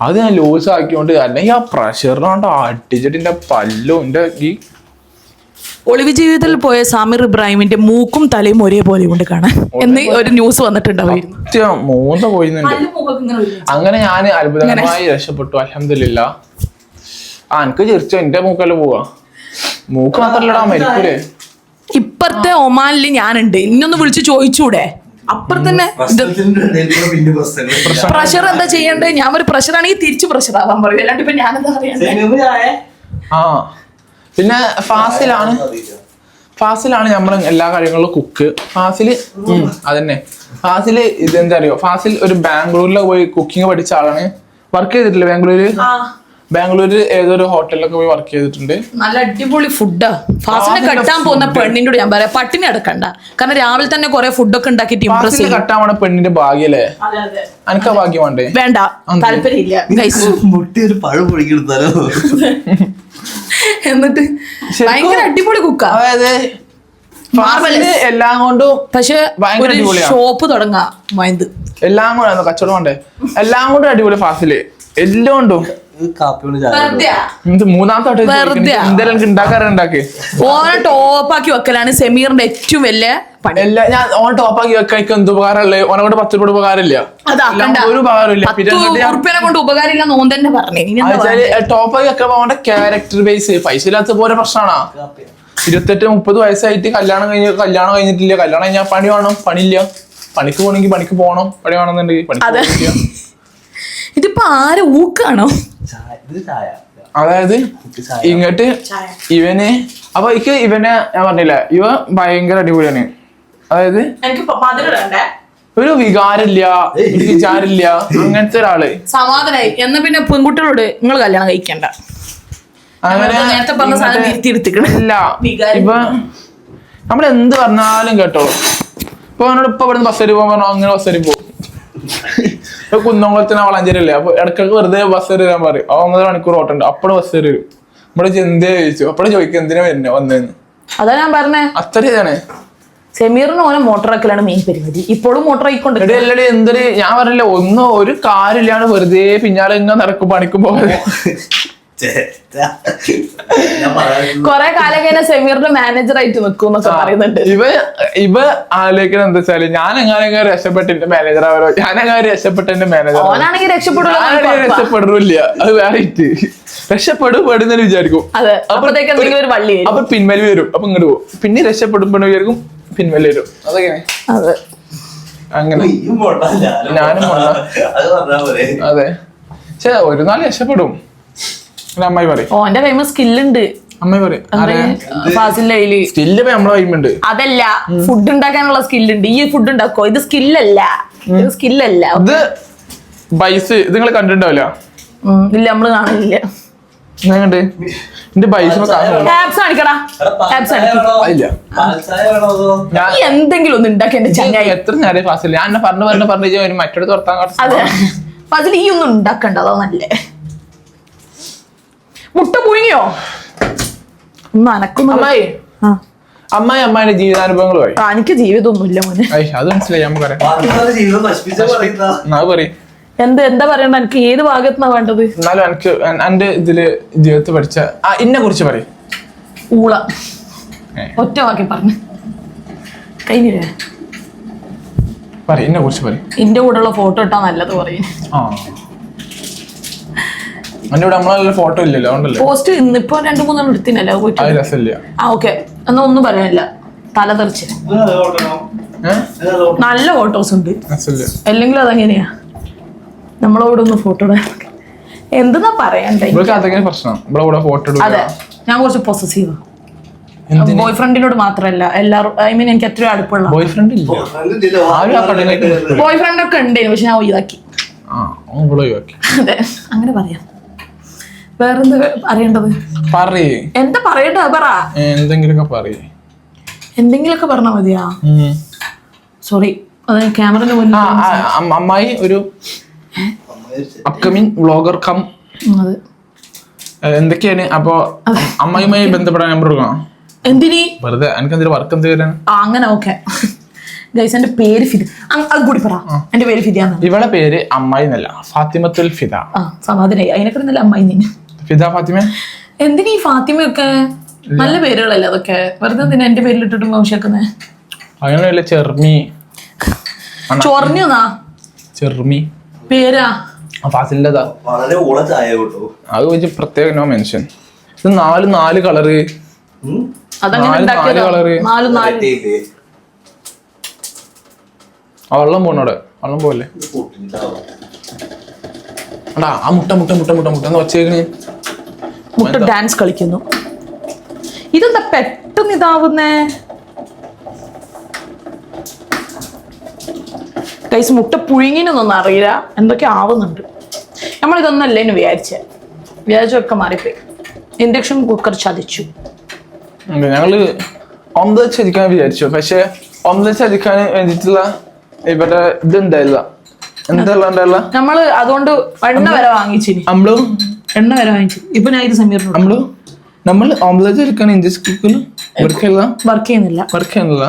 [SPEAKER 1] അത് ഞാൻ ലൂസ് ആക്കിയോണ്ട് അല്ലെങ്കിൽ ആ പ്രഷറിനോണ്ട് അടിച്ചിട്ട് എന്റെ പല്ലും എന്റെ ഈ
[SPEAKER 2] ഒളിവ് ജീവിതത്തിൽ പോയ സാമിർ ഇബ്രാഹിമിന്റെ മൂക്കും തലയും ഒരേപോലെ കൊണ്ട് കാണാൻ. എന്ന് ഒരു ന്യൂസ് വന്നിട്ടുണ്ടായിരുന്നു
[SPEAKER 1] മൂന്ന പോയിന്നുണ്ട് അങ്ങനെ ഞാൻ അത്ഭുതകരമായി രക്ഷപ്പെട്ടു അലഹമില്ല ആ എനിക്ക് തീർച്ചയായും എന്റെ മൂക്കല്ല പോവാ? മൂക്ക് മാത്രല്ലടാ മരിക്കൂലേ
[SPEAKER 2] ഇപ്പറത്തെ ഒമാനിൽ ഞാനുണ്ട്. ഇന്നൊന്ന് വിളിച്ച് ചോദിച്ചൂടെ? അപ്പുറത്തന്നെ പ്രഷർ എന്താ ചെയ്യണ്ടേ ഞാൻ ഒരു പ്രഷർ ആണെങ്കിൽ തിരിച്ച് പ്രഷർ ആവാൻ പറയും. അല്ലാണ്ട് ഇപ്പൊ ഞാനെന്താ
[SPEAKER 1] ആ. പിന്നെ ഫാസിലാണ്. ഫാസിലാണ് നമ്മൾ എല്ലാ കാര്യങ്ങളും കുക്ക് ഫാസിൽ അതന്നെ. ഫാസിൽ ഇതെന്താ അറിയോ? ഫാസിൽ ഒരു ബാംഗ്ലൂരിൽ പോയി കുക്കിംഗ് പഠിച്ച ആളാണ്. വർക്ക് ചെയ്തിട്ടില്ല ബാംഗ്ലൂര്?
[SPEAKER 2] ആ
[SPEAKER 1] ബാംഗ്ലൂര് ഏതൊരു ഹോട്ടലിലൊക്കെ പോയി വർക്ക് ചെയ്തിട്ടുണ്ട്?
[SPEAKER 2] നല്ല അടിപൊളി ഫുഡാ ഫാസിനെ കെട്ടാൻ പോകുന്ന പെണ്ണിന്റെ ഞാൻ പറയാം. പട്ടിണി അടക്കണ്ട കാരണം രാവിലെ തന്നെ കുറെ ഫുഡൊക്കെ ഇംപ്രസ്
[SPEAKER 1] ഫാസിൽ
[SPEAKER 2] ചെയ്യും.
[SPEAKER 1] കട്ടാവണ പെണ്ണിന്റെ ഭാഗ്യല്ലേ? അനക്ക ഭാഗ്യം വേണ്ടേ?
[SPEAKER 2] വേണ്ട. താല്പര്യമില്ല. ഗൈസ്.
[SPEAKER 3] മുട്ടി ഒരു പഴം
[SPEAKER 2] എന്നിട്ട് ഭയങ്കര അടിപൊളി കുക്കാ
[SPEAKER 1] അതായത് ഫാസിൽ എല്ലാം കൊണ്ടും
[SPEAKER 2] പക്ഷെ ഷോപ്പ് തുടങ്ങാ മൈന്ദ്
[SPEAKER 1] എല്ലാം കൊണ്ടാണ് കച്ചവടം കൊണ്ടേ. എല്ലാം കൊണ്ടും അടിപൊളി ഫാസിൽ. എല്ലാം കൊണ്ടും. ഇത് മൂന്നാമത്തെ ഉണ്ടാക്കാറുണ്ടാക്കി
[SPEAKER 2] ഓനെ ടോപ്പാക്കി വെക്കലാണ് സെമീറിന്റെ ഏറ്റവും വലിയ
[SPEAKER 1] ഞാൻ ഓൺ ടോപ്പാക്കി വെക്കാൻ എനിക്ക് എന്ത് ഉപകാരമുള്ളത്? ഓനെ കൊണ്ട് പത്ത് രൂപ ഉപകാരമില്ല.
[SPEAKER 2] അതാക്കണ്ട
[SPEAKER 1] എല്ലാം ഒരു ഉപകാരമില്ല
[SPEAKER 2] കൊണ്ട് ഉപകാരമില്ല ഓൻ തന്നെ പറഞ്ഞു.
[SPEAKER 1] ടോപ്പാക്കി വെക്കുമ്പോ അവന്റെ ക്യാരക്ടർ ബേസ് പൈസ ഇല്ലാത്ത പോലെ പ്രശ്നമാണോ ഇരുപത്തെട്ട് മുപ്പത് വയസ്സായിട്ട് കല്യാണം കഴിഞ്ഞ കല്യാണം കഴിഞ്ഞിട്ടില്ല. കല്യാണം കഴിഞ്ഞാൽ പണി വേണം പണിയില്ല. പണിക്ക് പോകണമെങ്കിൽ പണിക്ക് പോകണം. പണി വേണമെന്നുണ്ടെങ്കിൽ പണിക്ക്.
[SPEAKER 2] ഇതിപ്പോ ആരെ ഊക്കാണോ?
[SPEAKER 1] അതായത്. ഇങ്ങോട്ട് ഇവന് അപ്പൊ എനിക്ക് ഇവനെ ഞാൻ പറഞ്ഞില്ല ഇവ ഭയങ്കര അടിപൊളിയാണ്. അതായത് ഒരു വികാരില്ല വിചാരില്ല അങ്ങനത്തെ ഒരാൾ.
[SPEAKER 2] സമാധാനായി. എന്നാ പിന്നെ പെൺകുട്ടികളോട് നിങ്ങൾ കല്യാണം കഴിക്കണ്ട.
[SPEAKER 1] ഇല്ല. ഇപ്പൊ നമ്മൾ എന്ത് പറഞ്ഞാലും കേട്ടോളൂ. ഇപ്പൊ അവനോട് ഇപ്പൊ ഇവിടുന്ന് ബസ്സിൽ പോകാൻ പറഞ്ഞു അങ്ങനെ ബസ്സിൽ പോകും ഇപ്പൊ കുന്നംകുളത്തിന് വളാഞ്ചേരി അല്ലേ അപ്പൊ ഇടക്കിടക്ക് വെറുതെ ബസ് വരാൻ പറയും. ആ ഒന്നര മണിക്കൂർ ഓട്ടുണ്ട് അപ്പോഴും ബസ് വരും. ഇവിടെ എന്തേ ചോദിച്ചു? അപ്പോഴും ചോദിക്കും എന്തിനാ വരുന്നത് വന്നേന്ന്.
[SPEAKER 2] അതാ ഞാൻ പറഞ്ഞേ.
[SPEAKER 1] അത്ര ഇതാണ്.
[SPEAKER 2] സെമീറിന് ഓനെ മോട്ടറാക്കലാണ് മെയിൻ പരിപാടി. ഇപ്പോഴും മോട്ടർ ആയിക്കൊണ്ട്
[SPEAKER 1] എല്ലാം എന്തൊരു ഞാൻ പറഞ്ഞില്ല ഒന്നും ഒരു കാര്യമില്ലാണ്ട് വെറുതെ പിന്നാലെ ഇങ്ങനെ നടക്കും പണിക്കും പോകാതെ.
[SPEAKER 2] കൊറേ കാലം കഴിഞ്ഞ സെമീറിന്റെ മാനേജർ ആയിട്ട് നിൽക്കും എന്നൊക്കെ പറയുന്നുണ്ട്.
[SPEAKER 1] ഇവ ഇവ ആലോചിക്കുന്നത് എന്താ വെച്ചാൽ ഞാൻ എങ്ങനെ രക്ഷപ്പെട്ട് എന്റെ മാനേജർ ആവരോ ഞാൻ എങ്ങനെ രക്ഷപ്പെട്ട എന്റെ മാനേജർ
[SPEAKER 2] ഓനാണെങ്കിൽ രക്ഷപ്പെടില്ല
[SPEAKER 1] രക്ഷപ്പെടില്ല അത് വേറെ രക്ഷപ്പെടും പെടുന്നതിന് വിചാരിക്കും.
[SPEAKER 2] അതെ അപ്പോഴത്തേക്ക് ഒരു വള്ളി വരും.
[SPEAKER 1] അപ്പൊ പിൻവലി വരും. അപ്പൊ ഇങ്ങോട്ട് പോകും. പിന്നെ രക്ഷപ്പെടും പെണ്ണു വിചാരിക്കും പിൻവലി വരും. അതൊക്കെ.
[SPEAKER 2] അതെ.
[SPEAKER 1] അങ്ങനെ.
[SPEAKER 3] ഞാനും. അത് പറഞ്ഞാ പോരെ.
[SPEAKER 1] അതെ. പക്ഷെ ഒരു നാൾ രക്ഷപ്പെടും. അമ്മായി പറയും.
[SPEAKER 2] ഓന്റെ കൈമ സ്കില്ലുണ്ട്.
[SPEAKER 1] അമ്മായി പറയും. നമ്മളെ കയ്യുമുണ്ട്
[SPEAKER 2] അതല്ല ഫുഡ് ഉണ്ടാക്കാനുള്ള സ്കില്ലുണ്ട്. ഈ ഫുഡ് ഉണ്ടാക്കോ? ഇത് സ്കില്ലല്ല. ഇത് സ്കില്ലല്ല.
[SPEAKER 1] ഇത് ബൈസ് ഇത് നിങ്ങൾ കണ്ടിട്ടുണ്ടാവില്ല?
[SPEAKER 2] ഇല്ല നമ്മൾ കാണില്ല
[SPEAKER 1] എന്റെ ബൈസ്
[SPEAKER 2] എന്തെങ്കിലും ഒന്ന് ഉണ്ടാക്കി എന്റെ ചങ്ങായി.
[SPEAKER 1] എത്ര നേരം ഫാസിൽ? ഞാൻ പറഞ്ഞു പറഞ്ഞു പറഞ്ഞു മറ്റൊരു തുറത്താൻ കുറച്ച്
[SPEAKER 2] അതെ. ഫാസിൽ ഈ ഒന്നും ഉണ്ടാക്കണ്ട അതോ നല്ലേ. മുട്ട പുഴുങ്ങിയോ? ഒന്ന് അനക്കുന്നു
[SPEAKER 1] അമ്മായി.
[SPEAKER 2] ആ.
[SPEAKER 1] അമ്മായി അമ്മായിന്റെ ജീവിതാനുഭവങ്ങൾ
[SPEAKER 2] ആ, എനിക്ക് ജീവിതമൊന്നുമില്ല മോനെ.
[SPEAKER 1] അത് മനസ്സിലായി നമുക്കറിയാം
[SPEAKER 3] ജീവിതം നശിപ്പിച്ച പറയുന്ന
[SPEAKER 1] എന്നാ പറയും.
[SPEAKER 2] എന്ത് എന്താ പറയണ്ട എനിക്ക് ഏത് ഭാഗത്തുനിന്നാ വേണ്ടത്?
[SPEAKER 1] എന്നാലും എനിക്ക് എൻ- എന്റെ ഇതിൽ ജീവിതത്തിൽ പഠിച്ച ആ ഇന്നെ കുറിച്ച് പറയും.
[SPEAKER 2] ഊള.
[SPEAKER 1] ഏ.
[SPEAKER 2] ഒറ്റ വാക്കി പറഞ്ഞു. കഴിഞ്ഞില്ലേ?
[SPEAKER 1] പറയും ഇന്നെ കുറിച്ച് പറയും.
[SPEAKER 2] എന്റെ കൂടെയുള്ള ഫോട്ടോ ഇട്ടാ നല്ലത് പറയും.
[SPEAKER 1] ആ. ഇവിടെ നമ്മളെ ഫോട്ടോ ഇല്ലല്ലോ അതുകൊണ്ടല്ലേ?
[SPEAKER 2] പോസ്റ്റ് ഇന്നിപ്പോ രണ്ടു മൂന്നെണ്ണം എടുത്തിനല്ലേ പോയിട്ട്
[SPEAKER 1] അത് രസമില്ല.
[SPEAKER 2] ആ ഓക്കെ എന്നാ ഒന്നും പറയാനില്ല തല തെറിച്ച്? നല്ല ഫോട്ടോസ് ഉണ്ട്.
[SPEAKER 1] രസമില്ല.
[SPEAKER 2] അല്ലെങ്കിൽ അതെങ്ങനെയാ? നമ്മളോട് ഒന്ന് ഫോട്ടോ ഇടാൻ. എന്തെന്നാ പറയണ്ടേ?
[SPEAKER 1] ഇവർക്ക് അതൊക്കെ പ്രശ്നം? ഇവിടെ കൂടെ ഫോട്ടോ
[SPEAKER 2] അതെ. ഞാൻ കുറച്ച് പൊസസീവ് ബോയ് ഫ്രണ്ടിനോട് മാത്രല്ല എല്ലാവരും ഐ മീൻ എനിക്ക് എത്രയോ അടുപ്പുള്ള
[SPEAKER 1] ബോയ് ഫ്രണ്ട് ഇല്ല. ആരും ആ കടയിലേക്ക് പോയി.
[SPEAKER 2] ബോയ് ഫ്രണ്ട് ഒക്കെ ഉണ്ട് പക്ഷെ ഞാൻ ഒഴിവാക്കി. അങ്ങനെ പറയാം. വേറെന്ത് അറിയേണ്ടത്
[SPEAKER 1] പറയേ.
[SPEAKER 2] എന്താ പറയണ്ടത്? പറ.
[SPEAKER 1] എന്തെങ്കിലുമൊക്കെ പറയേ.
[SPEAKER 2] എന്തെങ്കിലുമൊക്കെ പറഞ്ഞാൽ മതിയാ. സോറി
[SPEAKER 1] അമ്മ- അമ്മായി ഒരു അപ്കമിങ് വ്ളോഗർ കം എന്തൊക്കെയാണ്? അപ്പൊ അമ്മായിയുമായി ബന്ധപ്പെടാൻ നമ്പർ കൊടുക്കണം?
[SPEAKER 2] എന്തിനീ?
[SPEAKER 1] വെറുതെ എനിക്ക് എന്തൊരു വർക്ക് എന്ത് വരാൻ
[SPEAKER 2] അങ്ങനെ ഓക്കെ ഗൈസ് എന്റെ പേര് ഫിദ. അത് കൂടി പറ. എന്റെ പേര്
[SPEAKER 1] ഇവളെ പേര് അമ്മായി എന്നല്ല ഫാത്തിമത്തുൽ ഫിദ.
[SPEAKER 2] ആ സമാധാനായി. അതിനെക്കുറിച്ച് നല്ല അമ്മായി നീ
[SPEAKER 1] ഫിദ ഫാത്തിമ?
[SPEAKER 2] എന്തിനാ ഈ ഫാത്തിമയൊക്കെ നല്ല പേരുകളല്ലേ അതൊക്കെ? വെറുതെ എന്തിനാ എന്റെ പേരിലിട്ടിട്ട് മോശമാക്കുന്നേ?
[SPEAKER 1] അങ്ങനെയല്ല ചെർമി.
[SPEAKER 2] ചൊറിഞ്ഞാ
[SPEAKER 1] ചെർമി.
[SPEAKER 2] പേരാ?
[SPEAKER 1] ഫാസിലിന്റെതാ.
[SPEAKER 3] വളരെ ഊള ചായ കേട്ടോ.
[SPEAKER 1] അത് വെച്ച് പ്രത്യേക നോ മെൻഷൻ. ഇത് നാല് നാല് കളറ്. വെള്ളം പോണോടെ വെള്ളം പോലെ ആ മുട്ട മുട്ട മുട്ട മുട്ട മുട്ട എന്ന് വച്ചേക്കണ്.
[SPEAKER 2] മുട്ട ഡാൻസ് കളിക്കുന്നു. ഇതെന്താ പെട്ടെന്ന് ഇതാവുന്നേ കൈസ് മുട്ട പുഴുങ്ങിനൊന്നും അറിയില്ല. എന്തൊക്കെ ആവുന്നുണ്ട്. നമ്മളിതൊന്നല്ലേ എന്ന് വിചാരിച്ചേ? വ്യാജമൊക്കെ മാറിപ്പോയി. ഇൻഡക്ഷൻ കുക്കർ ചതിച്ചു.
[SPEAKER 1] ഞങ്ങൾ ഓംലെറ്റ് ചതിക്കാൻ വിചാരിച്ചു. പക്ഷെ ഓംലെറ്റ് ചതിക്കാൻ വേണ്ടിയിട്ടുള്ള ഇവിടെ ഇതുണ്ടായില്ല. ഉണ്ടായില്ല
[SPEAKER 2] നമ്മൾ അതുകൊണ്ട് എണ്ണ വരെ വാങ്ങിച്ചിനി.
[SPEAKER 1] നമ്മളും
[SPEAKER 2] എണ്ണ വരെ വാങ്ങിച്ചു. ഇപ്പൊ ഞാൻ ഇത് സമീറിനോട്
[SPEAKER 1] നമ്മൾ നമ്മൾ ഓംലെറ്റ് എടുക്കാൻ ഇഞ്ചസ് വർക്ക് ചെയ്യില്ല
[SPEAKER 2] വർക്ക് ചെയ്യുന്നില്ല.
[SPEAKER 1] വർക്ക് ചെയ്യുന്നില്ല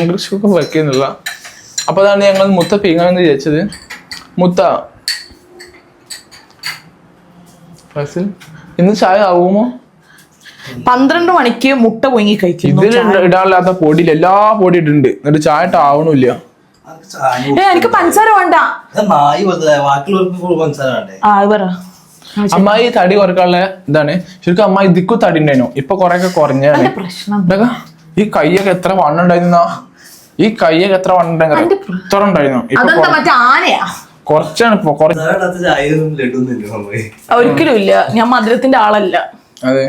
[SPEAKER 1] ഇംഗ്ലീഷ് കുക്കർ വർക്ക് ചെയ്യുന്നില്ല അപ്പൊ അതാണ് ഞങ്ങൾ മുത്ത പീങ്ങാമെന്ന് വിചാരിച്ചത്. മുത്ത. ഫസിൽ, ഇന്ന് ചായ ആവുമോ?
[SPEAKER 2] പന്ത്രണ്ട് മണിക്ക് മുട്ട പൊങ്ങി കഴിക്കും
[SPEAKER 1] ഇതിൽ ഇടാനില്ലാത്ത പൊടിയിൽ എല്ലാ പൊടി ഇട്ടുണ്ട് എന്നിട്ട് ചായ ഇട്ട് ആവണില്ല
[SPEAKER 3] ചായ
[SPEAKER 2] ഏ എനിക്ക് പഞ്ചസാര വേണ്ട.
[SPEAKER 3] ബാക്കിയുള്ളവർക്ക് മനസ്സിലാ വേണ്ടേ?
[SPEAKER 2] ആ അത് പറ.
[SPEAKER 1] അമ്മായി തടി കുറക്കാനുള്ള ഇതാണ്. ശരിക്കും അമ്മായി ഇതിക്കും തടി ഉണ്ടായിരുന്നു. ഇപ്പൊ കൊറേ ഒക്കെ കുറഞ്ഞാണ് ഈ കൈയൊക്കെ എത്ര വണ്ണുണ്ടായിരുന്ന? ഈ കൈയൊക്കെ എത്ര വണ്ണുണ്ടായിരുന്നു? കൊറച്ചാണ് ഉണ്ടായിരുന്നു? കുറച്ചാണ് ഇപ്പൊ
[SPEAKER 2] ഒരിക്കലും ഇല്ല. ഞാൻ മധുരത്തിന്റെ ആളല്ല.
[SPEAKER 1] അതെ.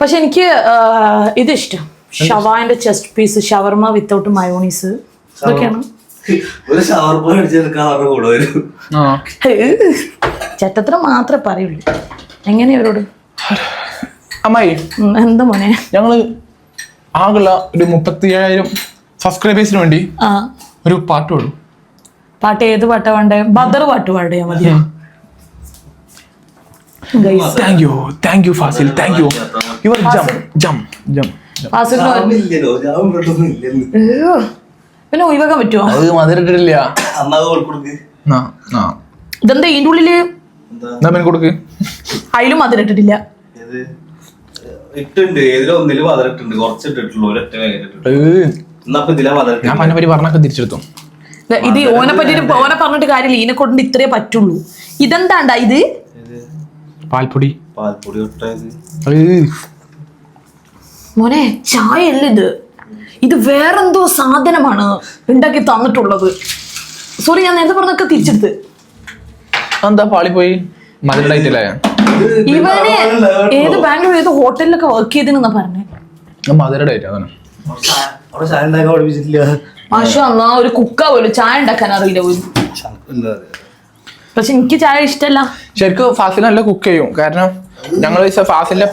[SPEAKER 2] പക്ഷെ എനിക്ക് ഇത് ഇഷ്ടം ഷവാന്റെ chest piece shawarma without mayonnaise. ഇതൊക്കെയാണ്.
[SPEAKER 3] ഒരു ഷവർ പോയി അടിച്ചെടുക്കാൻ അവരുടെ കൂടെ വരും.
[SPEAKER 2] ചെറ്റത്ര മാത്രമേ പറയുള്ളൂ. അവരോട്?
[SPEAKER 1] അമ്മായി
[SPEAKER 2] എന്താ മോനെ?
[SPEAKER 1] ഞങ്ങൾ ആകുള്ള ഒരു മുപ്പത്തി ഏഴായിരം സബ്സ്ക്രൈബേഴ്സിന് വേണ്ടി
[SPEAKER 2] ആ.
[SPEAKER 1] ഒരു പാട്ട് പാടും.
[SPEAKER 2] പാട്ട് ഏത് പാട്ടാ വേണ്ടേ ബദർ പാട്ട് പാടിയാ മതിയോ
[SPEAKER 1] thank you thank you Fazil thank you your jam jam jam
[SPEAKER 2] ഫാസിലിന്
[SPEAKER 3] ഇല്ലല്ലോ ഞാൻ ബ്രെഡൊന്നും ഇല്ലെന്ന്
[SPEAKER 2] അയ്യോ. പിന്നെ ഒഴിവാക്കാൻ പറ്റുമോ
[SPEAKER 1] അത് മധുരിട്ടില്ല
[SPEAKER 3] അന്നാത് കൊടുക്കും.
[SPEAKER 1] ആ ആ
[SPEAKER 2] ഇതെന്താ ഇതിന്റെ
[SPEAKER 1] ഉള്ളിൽ കൊടുക്ക്?
[SPEAKER 2] അതിലും മധുരട്ടിട്ടില്ല
[SPEAKER 3] ഇട്ടുണ്ട്. ഏതിലും ഒന്നിൽ കുറച്ച് ഇട്ടിട്ടുള്ളൂ. ഒരൊറ്റ
[SPEAKER 1] ഞാൻ പറ്റി പറഞ്ഞൊക്കെ തിരിച്ചെടുത്തു.
[SPEAKER 2] ഇത് ഓനെ പറ്റിട്ട് ഓനെ പറഞ്ഞിട്ട് കാര്യമില്ല. കൊണ്ട് ഇത്രേ പറ്റുള്ളൂ. ഇതെന്താണ്ടാ ഇത്?
[SPEAKER 1] പാൽപ്പൊടി.
[SPEAKER 2] മോനെ ചായ അല്ല ഇത്. ഇത് വേറെന്തോ സാധനമാണ് ഉണ്ടാക്കി തന്നിട്ടുള്ളത്. സോറി ഞാൻ നേരത്തെ പറഞ്ഞൊക്കെ തിരിച്ചെടുത്ത്.
[SPEAKER 1] എന്താ പാളിപ്പോയി മധുരടായിട്ടില്ല
[SPEAKER 2] ഇവനെ ഏത് ബാംഗ്ലൂർ ഏത് ഹോട്ടലിലൊക്കെ വർക്ക് ചെയ്തെന്നാ പറഞ്ഞേ.
[SPEAKER 1] ഞാൻ
[SPEAKER 3] ഉണ്ടാക്കാൻ പഠിപ്പിച്ചിട്ടില്ല.
[SPEAKER 2] മാഷ എന്നാ ഒരു കുക്ക പോലും. ചായ ഉണ്ടാക്കാൻ അറിയില്ല പോലും. പക്ഷെ എനിക്ക് ചായ ഇഷ്ടമല്ല
[SPEAKER 1] ശരിക്കും ഫാസിൽ നല്ല കുക്ക് ചെയ്യും. കാരണം ഞങ്ങൾ ഫാസിലെ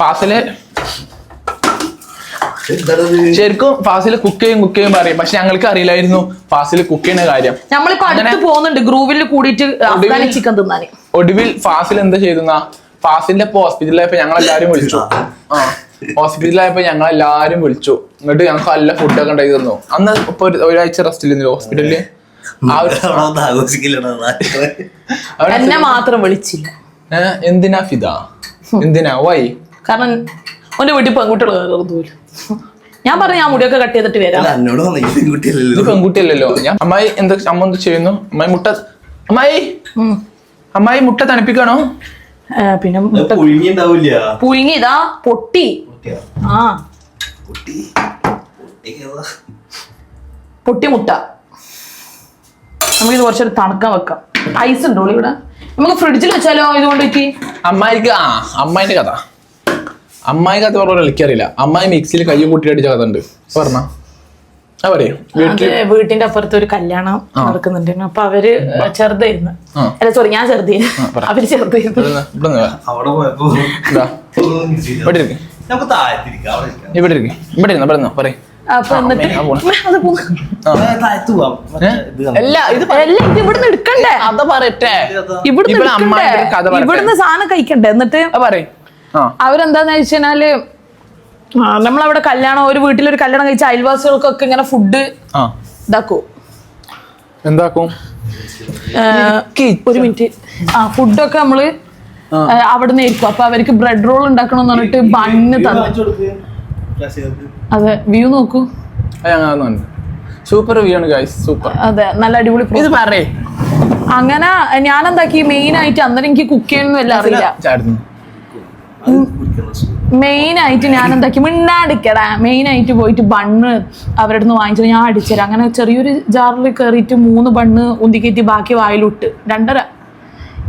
[SPEAKER 1] ഫാസിലെ? ശരിക്കും ഫാസിൽ കുക്ക് ചെയ്യും കുക്ക് ചെയ്യും പറയും. പക്ഷെ ഞങ്ങൾക്ക് അറിയില്ലായിരുന്നു ഫാസിൽ കുക്ക് ചെയ്യുന്ന കാര്യം.
[SPEAKER 2] നമ്മളിപ്പോ അടുത്ത് പോകുന്നുണ്ട് ഗ്രൂവിൽ കൂടിയിട്ട് അഫ്ഗാനി ചിക്കൻ തിന്നാന്.
[SPEAKER 1] ഒടുവിൽ ഫാസിൽ എന്താ ചെയ്തെന്നാ? ഫാസിലിന്റെ ഇപ്പൊ ഹോസ്പിറ്റലിലായപ്പോ ഞങ്ങൾ എല്ലാരും വിളിച്ചു. ആ. ഹോസ്പിറ്റലിലായപ്പോ ഞങ്ങൾ എല്ലാരും വിളിച്ചു. എന്നിട്ട് ഞങ്ങൾക്ക് നല്ല ഫുഡൊക്കെ ഉണ്ടാക്കി തന്നു. അന്ന് ഇപ്പൊ ഒരു- ഒരാഴ്ച റെസ്റ്റ് ഇല്ലെന്നില്ല ഹോസ്പിറ്റലിൽ
[SPEAKER 2] എന്നെ മാത്രം വിളിച്ചില്ല.
[SPEAKER 1] എന്തിനാ ഫിദ? എന്തിനാ? വൈ
[SPEAKER 2] കാരണം ഓന്റെ വീട്ടിൽ പെൺകുട്ടികൾ കയറുന്നില്ല ഞാൻ പറഞ്ഞു ഞാൻ മുടിയൊക്കെ കട്ട് ചെയ്തിട്ട് വരാം.
[SPEAKER 3] എന്നോട് ഈ
[SPEAKER 1] ഇത്
[SPEAKER 3] പെൺകുട്ടിയല്ലല്ലോ.
[SPEAKER 1] ഞാൻ അമ്മായി എന്താ അമ്മ എന്ത് ചെയ്യുന്നു? അമ്മായി മുട്ട അമ്മായി. അമ്മായി മുട്ട തണുപ്പിക്കണോ?
[SPEAKER 2] ഏ, പിന്നെ
[SPEAKER 3] പുഴുങ്ങിതാ പുഴുങ്ങി
[SPEAKER 2] ഇതാ പൊട്ടി. ആ.
[SPEAKER 3] പൊട്ടി? പൊട്ടിയതാ.
[SPEAKER 2] പൊട്ടി മുട്ട. നമുക്കിത് കുറച്ചൊരു തണുക്കാൻ വെക്കാം. ഐസ് ഉണ്ടോ ഇവിടെ? നമുക്ക് ഫ്രിഡ്ജിൽ വെച്ചാലോ ഇതുകൊണ്ട്
[SPEAKER 1] അമ്മായിക്ക് ആ അമ്മായിന്റെ കഥ. അമ്മായി കഥ പറഞ്ഞ കളിക്കറിയില്ല അമ്മായി മിക്സിയിൽ കൈ കൂട്ടി അടിച്ച കഥ ഉണ്ട് പറഞ്ഞ? ആ പറയൂ.
[SPEAKER 2] അത് വീട്ടിന്റെ അപ്പുറത്ത് ഒരു കല്യാണം നടക്കുന്നുണ്ട് അപ്പൊ അവർ ചെറുതായിരുന്നു. അല്ല സോറി ഞാൻ ചെറുതായിരുന്നു. അവർ ചെറുതായിരുന്നു.
[SPEAKER 1] ഇവിടെ ഇവിടെ ഇരിക്ക്. ഇരുന്ന് പറയും.
[SPEAKER 2] ഇവിടുന്ന് എടുക്കണ്ടേ?
[SPEAKER 1] പറയട്ടെ.
[SPEAKER 2] ഇവിടുന്ന്
[SPEAKER 1] ഇവിടെ അമ്മായിയുടെ കഥ പറയട്ടെ.
[SPEAKER 2] ഇവിടുന്ന് സാധനം കഴിക്കണ്ടേ? എന്നിട്ട്
[SPEAKER 1] പറയ്.
[SPEAKER 2] അവരെന്താന്ന് വെച്ചാൽ നമ്മളവിടെ കല്യാണം ഒരു വീട്ടിലൊരു കല്യാണം കഴിച്ച അയൽവാസികൾക്കൊക്കെ ഇങ്ങനെ ഫുഡ് ഇതാക്കും.
[SPEAKER 1] എന്താക്കും?
[SPEAKER 2] ഒരു മിനിറ്റ്. ആ ഫുഡൊക്കെ നമ്മൾ അവിടെ നിന്നായിരിക്കും അപ്പൊ അവർക്ക് ബ്രെഡ് റോൾ ഉണ്ടാക്കണം എന്ന് പറഞ്ഞിട്ട് ബണ്ണ് തന്നു. അതെ വ്യൂ നോക്കൂ.
[SPEAKER 1] സൂപ്പർ വ്യൂ ആണ് ഗൈസ് സൂപ്പർ.
[SPEAKER 2] അതെ നല്ല അടിപൊളി
[SPEAKER 1] ഇത് പറയേ.
[SPEAKER 2] അങ്ങനെ ഞാൻ എന്താക്കി മെയിൻ ആയിട്ട് അന്നേരം എനിക്ക് കുക്ക് ചെയ്യണമെന്നല്ല അറിയില്ല
[SPEAKER 1] ചാടുന്നു
[SPEAKER 3] അത് കുടിക്കുന്ന സുഖം.
[SPEAKER 2] മെയിൻ ആയിട്ട് ഞാൻ എന്താക്കി മിണ്ടാടിക്കടാ മെയിൻ ആയിട്ട് പോയിട്ട് ബണ്ണ് അവരുടെ നിന്ന് വാങ്ങിച്ചിട്ട് ഞാൻ അടിച്ചുതരാം അങ്ങനെ ചെറിയൊരു ജാറിൽ കയറിയിട്ട് മൂന്ന് ബണ്ണ് ഉന്തിക്കയറ്റി ബാക്കി വായിലിട്ട്. രണ്ടര.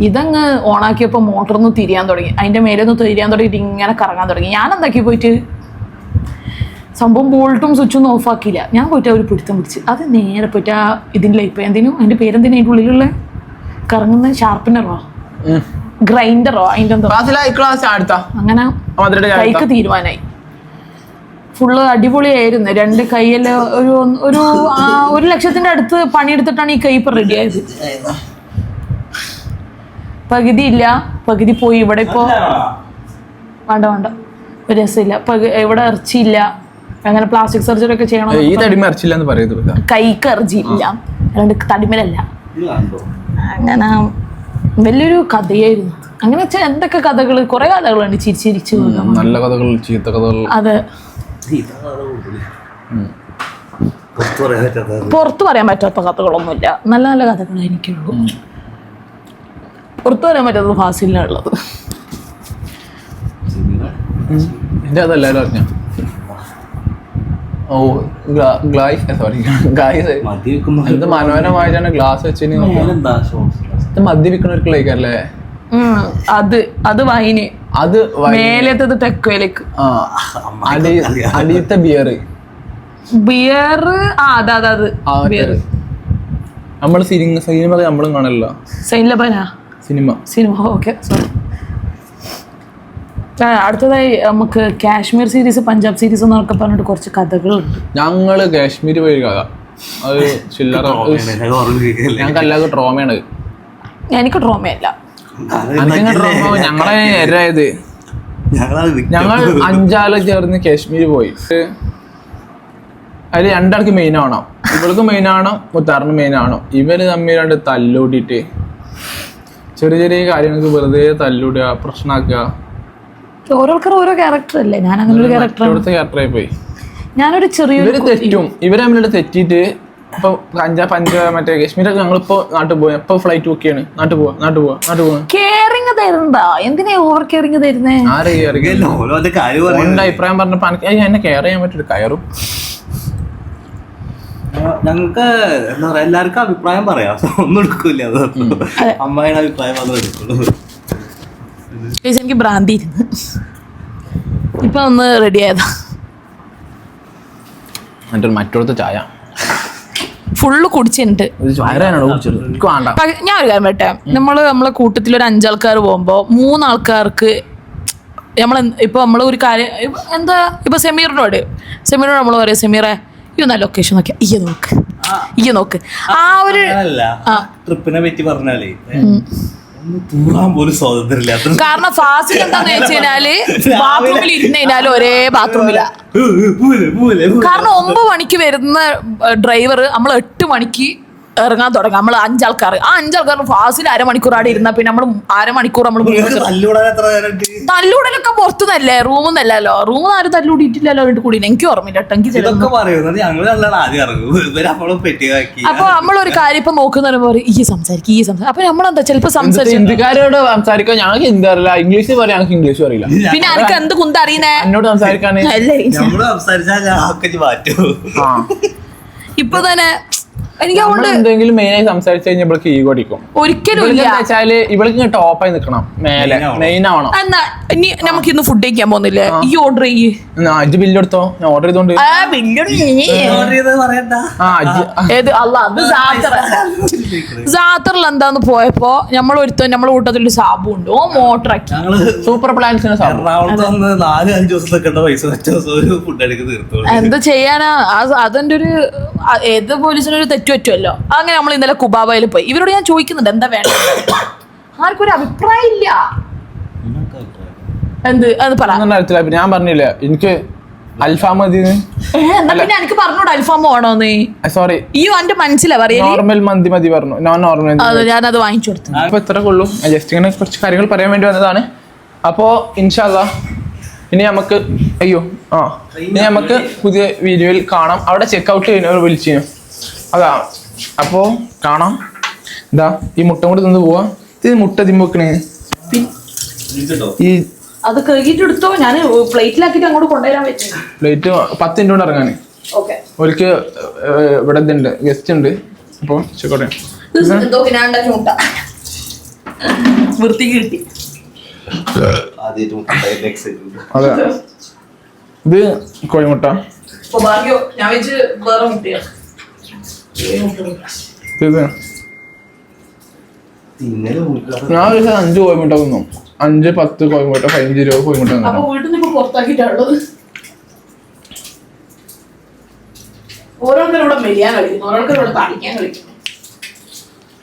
[SPEAKER 2] ഇതങ്ങ് ഓണാക്കിയപ്പോൾ മോട്ടറൊന്ന് തിരിയാൻ തുടങ്ങി. അതിന്റെ മേലൊന്ന് തിരിയാൻ തുടങ്ങിയിട്ട് ഇങ്ങനെ കറങ്ങാൻ തുടങ്ങി. ഞാൻ എന്താക്കി പോയിട്ട്? സംഭവം ബോൾട്ടും സ്വിച്ചും ഒന്നും ഓഫാക്കിയില്ല. ഞാൻ പോയിട്ട് അവർ പിടുത്തം പിടിച്ച്. അത് നേരെ പോയിട്ട് ആ ഇതിന്റെ ഇപ്പം എന്തിനും? അതിന്റെ പേരെന്തിനും അതിന്റെ ഉള്ളിലുള്ള? കറങ്ങുന്ന ഷാർപ്പനറോ. ഗ്രൈൻഡറോ അതിന്റെ എന്തോ.
[SPEAKER 1] ക്ലാസ് അടുത്താ.
[SPEAKER 2] അങ്ങനെ കൈക്ക് തീരുമാനമായി ഫുള്ള് അടിപൊളിയായിരുന്നു. രണ്ട് കൈയിൽ ഒരു ഒരു ഒരു ലക്ഷത്തിന്റെ അടുത്ത് പണിയെടുത്തിട്ടാണ് ഈ കൈ ഇപ്പൊ റെഡി ആയത് പകുതി ഇല്ല പകുതി പോയി. ഇവിടെ ഇപ്പോ വേണ്ട വേണ്ട. ഒരു രസമില്ല. ഇവിടെ ഇറച്ചിയില്ല. അങ്ങനെ പ്ലാസ്റ്റിക് സർജറി ഒക്കെ ചെയ്യണം
[SPEAKER 1] ഈ എന്ന് പറയുന്നത്
[SPEAKER 2] കൈക്ക് ഇറച്ചിയില്ല. തടിമലല്ല.
[SPEAKER 3] കണ്ടോ?
[SPEAKER 2] അങ്ങനെ വലിയൊരു കഥയായിരുന്നു. അങ്ങനെ വെച്ചാൽ എന്തൊക്കെ കഥകൾ കുറെ കഥകളുണ്ട് ചിരിച്ചിരിച്ചു
[SPEAKER 1] നല്ല കഥകൾ ചീത്ത കഥകൾ.
[SPEAKER 2] അതെ.
[SPEAKER 3] പുറത്തു പറയാൻ പറ്റാത്ത
[SPEAKER 2] കഥകളൊന്നുമില്ല. നല്ല നല്ല കഥകൾ എനിക്കുള്ളൂ. പുറത്തു പറയാൻ പറ്റാത്ത ഫാസിലിനുള്ളത്
[SPEAKER 1] എന്റെ അതല്ലാരും അറിഞ്ഞ ഓ ഗ്ലാസ് സോറി
[SPEAKER 3] ഗ്ലാസ്
[SPEAKER 1] എന്ത് മനോഹരമായിട്ടാണ് ഗ്ലാസ് വെച്ചിന് ഇത്
[SPEAKER 2] അത് അത് വൈന്.
[SPEAKER 1] അത്
[SPEAKER 2] മേലത്തത്
[SPEAKER 1] അടി അടിയത്തെ ബിയർ
[SPEAKER 2] ബിയർ ആ അതെ അതെ അത്. ബിയർ
[SPEAKER 1] നമ്മൾ സിനിമ സിനിമ നമ്മളും കാണല്ലോ
[SPEAKER 2] സൈൻ ലബനാ
[SPEAKER 1] സിനിമ.
[SPEAKER 2] സിനിമ ഓക്കെ സോറി അടുത്തതായി നമുക്ക് കാശ്മീർ സീരീസ് പഞ്ചാബ് സീരീസ് എന്നൊക്കെ പറഞ്ഞിട്ട് കുറച്ച് കഥകളുണ്ട്.
[SPEAKER 1] ഞങ്ങൾ കാശ്മീർ പോയി കഥ അത് ചില്ലറ ഞങ്ങൾക്ക് എല്ലാവർക്കും ട്രോമയാണ്.
[SPEAKER 2] എനിക്ക് ട്രോമയല്ല
[SPEAKER 1] ട്രോമ ഞങ്ങളെ നേരായത് ഞങ്ങൾ അഞ്ചാൽ ചേർന്ന് കാശ്മീർ പോയി. അതിൽ രണ്ടാൾക്ക് മെയിൻ ആണോ ഇവൾക്ക് മെയിൻ ആണോ മുത്താറിന് മെയിൻ ആണോ ഇവർ തമ്മിൽ രണ്ട് തല്ലൂട്ടിട്ട് ചെറിയ ചെറിയ കാര്യങ്ങൾക്ക് വെറുതെ തല്ലൂടുക പ്രശ്നമാക്കുക
[SPEAKER 2] ഓരോ ക്യാരക്ടർ അല്ലേ? ഞാൻ അങ്ങനെ ഒരു ക്യാരക്ടർ
[SPEAKER 1] ഇവിടുത്തെ ക്യാരക്ടറായി പോയി.
[SPEAKER 2] ഞാനൊരു ചെറിയ
[SPEAKER 1] ഇവർ തെറ്റും. ഇവർ തമ്മിലൂടെ തെറ്റിയിട്ട് ഇപ്പൊ പഞ്ചാബ് പഞ്ച മറ്റേ കശ്മീരൊക്കെ ഞങ്ങളിപ്പോ നാട്ടിൽ പോയി. എപ്പോ ഫ്ലൈറ്റ് ബുക്ക് ചെയ്യാണ്? നാട്ടിൽ പോവാ നാട്ടിൽ പോവാ നാട്ടിൽ പോവാ.
[SPEAKER 2] കെയറിങ് തരണ്ട എന്തിനാ ഓവർ കെയറിങ് തരുന്നേ?
[SPEAKER 3] ആരെയും
[SPEAKER 1] ഓന്റെ അഭിപ്രായം പറഞ്ഞപ്പോ എനിക്ക് എന്നെ കെയർ ചെയ്യാൻ പറ്റൊരു കയറും.
[SPEAKER 3] ഞങ്ങക്ക് എന്താ പറയാ എല്ലാവർക്കും അഭിപ്രായം പറയാം. ഒന്നും എടുക്കൂല. അത് അമ്മായിയുടെ അഭിപ്രായം മാത്രമേ എടുക്കുള്ളൂ.
[SPEAKER 2] എനിക്ക് ഭ്രാന്തി ഇരുന്ന് ഇപ്പൊ ഒന്ന് റെഡി ആയതാ.
[SPEAKER 1] എന്നിട്ട് മറ്റോടത്തെ ചായ.
[SPEAKER 2] ഫുള്ള് കുടിച്ചിട്ടുണ്ട്. ഞാൻ ഒരു കാര്യം പറ്റേ നമ്മൾ നമ്മളെ കൂട്ടത്തിൽ ഒരു അഞ്ചാൾക്കാർ പോകുമ്പോ മൂന്നാൾക്കാർക്ക് നമ്മൾ ഇപ്പൊ നമ്മൾ ഒരു കാര്യം എന്താ? ഇപ്പൊ സെമീറിനോട്. സെമീറിനോട് നമ്മൾ പറയാം സെമീറെ ഈ ഒന്ന് ലൊക്കേഷൻ നോക്കിയാ. ഈ നോക്ക്. ഈ നോക്ക്. ആ ഒരു
[SPEAKER 3] ട്രിപ്പിനെ പറ്റി പറഞ്ഞാലേ. തൂറാൻ പോലും സ്വാതന്ത്ര്യമില്ല.
[SPEAKER 2] കാരണം ഫാസ്റ്റ് എന്താന്ന് വെച്ച് കഴിഞ്ഞാൽ ബാത്റൂമിൽ ഇരുന്ന് കഴിഞ്ഞാൽ ഒരേ
[SPEAKER 3] ബാത്റൂമില്ല
[SPEAKER 2] കാരണം ഒമ്പത് മണിക്ക് വരുന്ന ഡ്രൈവർ നമ്മൾ എട്ട് മണിക്ക് ഇറങ്ങാൻ തുടങ്ങി. നമ്മൾ അഞ്ചാൾക്കാർ. ആ അഞ്ചാൾക്കാർ ഫാസിൽ അരമണിക്കൂർ അവിടെ ഇരുന്ന പിന്നെ നമ്മൾ അരമണിക്കൂർ നമ്മൾ തല്ലൂടലൊക്കെ പുറത്തുനിന്നല്ലേ? റൂമിൽ നിന്നല്ലല്ലോ. റൂമിൽ ആരും തല്ലൂടിയിട്ടില്ലല്ലോ അവരുടെ കൂടി. എനിക്ക് ഓർമ്മയില്ല അപ്പൊ നമ്മളൊരു കാര്യം ഇപ്പൊ നോക്കുന്ന ഈ സംസാരിക്കും ഈ സംസാരിക്കും. അപ്പൊ നമ്മളെന്താ ചിലപ്പോ സംസാരിച്ചു
[SPEAKER 1] ഹിന്ദിക്കാരോട് സംസാരിക്കാൻ ഞങ്ങൾക്ക് ഹിന്ദി അറിയില്ല. ഇംഗ്ലീഷ് പറയാം ഞങ്ങൾക്ക് ഇംഗ്ലീഷ് അറിയില്ല.
[SPEAKER 2] പിന്നെ എനിക്ക് എന്ത് കുന്ത അറിയുന്നേ?
[SPEAKER 1] എന്നോട് സംസാരിക്കാൻ
[SPEAKER 2] ഇപ്പൊ തന്നെ എനിക്ക് അതുകൊണ്ട്
[SPEAKER 1] എന്തെങ്കിലും മെയിൻ ആയി സംസാരിച്ചു കഴിഞ്ഞാൽ ഇവൾക്ക് ഈഗോ അടിക്കും.
[SPEAKER 2] ഒരിക്കലും
[SPEAKER 1] വെച്ചാൽ ഇവൾക്ക് ടോപ്പായി നിൽക്കണം മേലെ. മെയിൻ ആവണം.
[SPEAKER 2] എന്നാ ഇനി നമുക്ക് ഇന്ന് ഫുഡ് കഴിക്കാൻ പോകുന്നില്ലേ? ഈ ഓർഡർ ചെയ്യ്.
[SPEAKER 1] എന്നാ ബില്ല് എടുത്തോ? ഞാൻ ഓർഡർ ചെയ്തോണ്ട്
[SPEAKER 2] ആ ബില്ലോട്
[SPEAKER 3] ഓർഡർ ചെയ്തത് പറയണ്ട?
[SPEAKER 1] ആ
[SPEAKER 2] ഏത്? അല്ല അത് ജാത്തറ ജാത്തറിൽ എന്താന്ന് പോയപ്പോ നമ്മൾ ഒരുത്തോ നമ്മളെ കൂട്ടത്തിൽ ഒരു സാബു ഉണ്ട്. ഓ മോട്ടറാക്കി.
[SPEAKER 3] ആക്കി
[SPEAKER 1] സൂപ്പർ പ്ലാൻസിന് എന്താ
[SPEAKER 3] എറണാകുളത്ത് വന്ന് നാല് അഞ്ചു ദിവസം പൈസ ഒറ്റ ഫുഡ് അടിക്ക് തീർത്തോളൂ.
[SPEAKER 2] എന്ത് ചെയ്യാനാ? അതെന്റെ ഒരു ഏത് പോലീസിനൊരു തെറ്റു പറ്റുമല്ലോ അങ്ങനെ നമ്മൾ ഇന്നലെ കുബാബയിൽ പോയി. ഇവരോട് ഞാൻ ചോദിക്കുന്നുണ്ട് എന്താ വേണ്ടത്? ആർക്കും ഒരു അഭിപ്രായം ഇല്ല. എന്ത്? അത് പറ.
[SPEAKER 1] അറിയത്തില്ല ഞാൻ പറഞ്ഞില്ല എനിക്ക് അൽഫാം മതി
[SPEAKER 2] ഏ, എന്നാ പിന്നെ എനിക്ക് പറഞ്ഞോട് അൽഫാം വേണോന്ന്?
[SPEAKER 1] സോറി
[SPEAKER 2] ഈ എന്റെ മനസ്സിലാ പറയൽ.
[SPEAKER 1] നോർമൽ മന്തി മതി പറഞ്ഞു. നോൺ നോർമൽ
[SPEAKER 2] അത് ഞാനത് വാങ്ങിച്ചു കൊടുത്തു.
[SPEAKER 1] അപ്പൊ ഇത്ര കൊള്ളൂ ജസ്റ്റ് ഇങ്ങനെ കുറച്ച് കാര്യങ്ങൾ പറയാൻ വേണ്ടി വന്നതാണ്. അപ്പോ ഇൻഷാല്ല ഇനി നമുക്ക് അയ്യോ ആ ഇനി നമുക്ക് പുതിയ വീഡിയോയിൽ കാണാം. അവിടെ ചെക്കൗട്ട് ചെയ്യുന്നവർ വിളിച്ചു അതാ. അപ്പോ കാണാം. ഇതാ ഈ മുട്ട കൂടി തിന്ന് പോവാ. ഇത് മുട്ട തിമ്പൊക്കണേ
[SPEAKER 3] വെക്കണേ.
[SPEAKER 1] ഈ
[SPEAKER 2] അത് കഴുകിയിട്ട് എടുത്തോ ഞാൻ പ്ലേറ്റിലാക്കിട്ട് അങ്ങോട്ട് കൊണ്ടുവരാൻ പറ്റും
[SPEAKER 1] പ്ലേറ്റ് പത്ത് മിനിറ്റ് കൊണ്ട് ഇറങ്ങാൻ
[SPEAKER 2] ഓക്കെ.
[SPEAKER 1] ഒരിക്കൽ ഇവിടെ ഇതുണ്ട് ഗസ്റ്റ് ഉണ്ട്. അപ്പോൾ ചെക്കോട്ടെ
[SPEAKER 2] വൃത്തിക്ക് കിട്ടി.
[SPEAKER 1] അതെ. ഇത് കോഴിമുട്ട.
[SPEAKER 2] ഞാൻ വെച്ച് വേറെ മുട്ടയാ.
[SPEAKER 1] ഞാൻ ഒരു ദിവസം അഞ്ച് കോഴിമുട്ട തിന്നു. അഞ്ച് പത്ത് കോഴിമുട്ട പതിനഞ്ച് രൂപ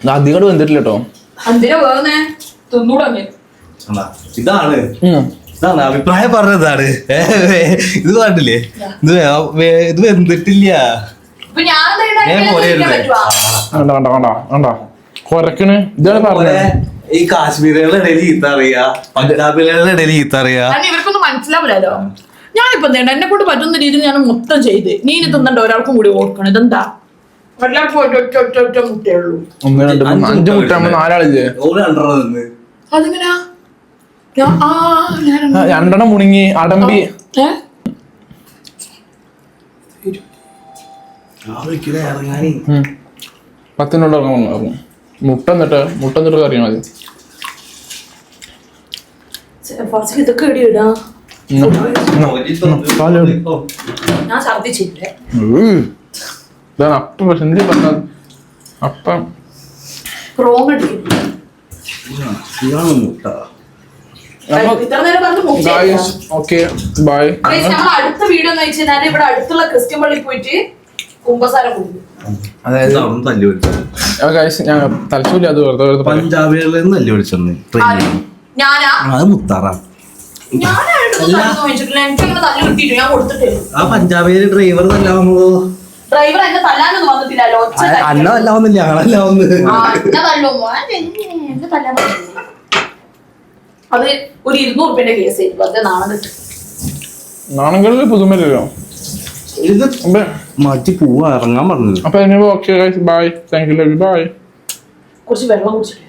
[SPEAKER 1] ഇത് അധികം വന്നിട്ടില്ല കേട്ടോ?
[SPEAKER 3] ഇതാണ്. ഇതാണ് അഭിപ്രായം പറഞ്ഞതാണ്. ഇത് കണ്ടില്ലേ? ഇത് ഇത് വെന്തിട്ടില്ല.
[SPEAKER 1] കണ്ട കണ്ട കണ്ട കണ്ട കൊരക്കണ് ഇതാണ് പറഞ്ഞത്.
[SPEAKER 3] ഈ കാശ്മീരുകളുടെ ഇടയിൽ ചീത്ത അറിയാ പഞ്ചാബികളുടെ ഇടയിൽ ചീത്ത അറിയാ
[SPEAKER 2] ഇവർക്കൊന്നും മനസ്സിലാവില്ലല്ലോ. ഞാനിപ്പോ എന്നെ കൊണ്ട് പറ്റുന്ന രീതിയിൽ ഞാൻ മൊത്തം ചെയ്ത്. നീ ഇനി തിന്നണ്ട ഒരാൾക്കും കൂടി ഓർക്കണം. ഇതെന്താ?
[SPEAKER 1] അഞ്ച് മുട്ട നാലാളില്ലേ?
[SPEAKER 2] അതെങ്ങനാ?
[SPEAKER 1] രണ്ടെണ്ണം മുണുങ്ങി അടമ്പി.
[SPEAKER 2] ഏ
[SPEAKER 3] ആ ഒരിക്കലും ഇറങ്ങാനേ
[SPEAKER 1] ഉം. പത്തിനുള്ള ഇറങ്ങും മുട്ട എന്നിട്ട് മുട്ട എന്നിട്ട് കറിയാൽ മതി.
[SPEAKER 2] ഇതൊക്കെ.
[SPEAKER 1] ഇതാണ് അപ്പം
[SPEAKER 2] പറഞ്ഞ്
[SPEAKER 1] ഓക്കെ ബൈ
[SPEAKER 2] നമ്മൾ അടുത്ത വീഡിയോ എന്ന് വെച്ചാൽ ഇവിടെ അടുത്തുള്ള ക്രിസ്ത്യൻ പള്ളി പോയിട്ട് കുമ്പസാരം കൊടുക്കും.
[SPEAKER 1] അതായത്
[SPEAKER 3] തല്ലി
[SPEAKER 1] അത് വെറുതെ വെറുതെ
[SPEAKER 3] പഞ്ചാബികളിൽ നിന്ന് തല്ലി?
[SPEAKER 2] ഞാനാ?
[SPEAKER 3] അത് മുത്താറാ. ആ പഞ്ചാബിയിലെ ഡ്രൈവർ തല്ലാവുന്നതോ
[SPEAKER 2] എന്നെ തല്ലാനൊന്നും വന്നിട്ടില്ലല്ലോ.
[SPEAKER 3] ഞങ്ങളല്ലാവുന്നത്
[SPEAKER 2] അത് ഒരു ഇരുന്നൂറ് റുപ്യന്റെ കേസ് വെറുതെ നാണം കിട്ടും.
[SPEAKER 1] നാണങ്ങളിൽ പുതുമല്ലോ
[SPEAKER 3] ഇത് മാറ്റി പോവാ ഇറങ്ങാൻ പറഞ്ഞു
[SPEAKER 1] അപ്പൊ okay guys bye thank you love bye
[SPEAKER 2] കുറച്ച് വെള്ളം കുടിച്ചിട്ട്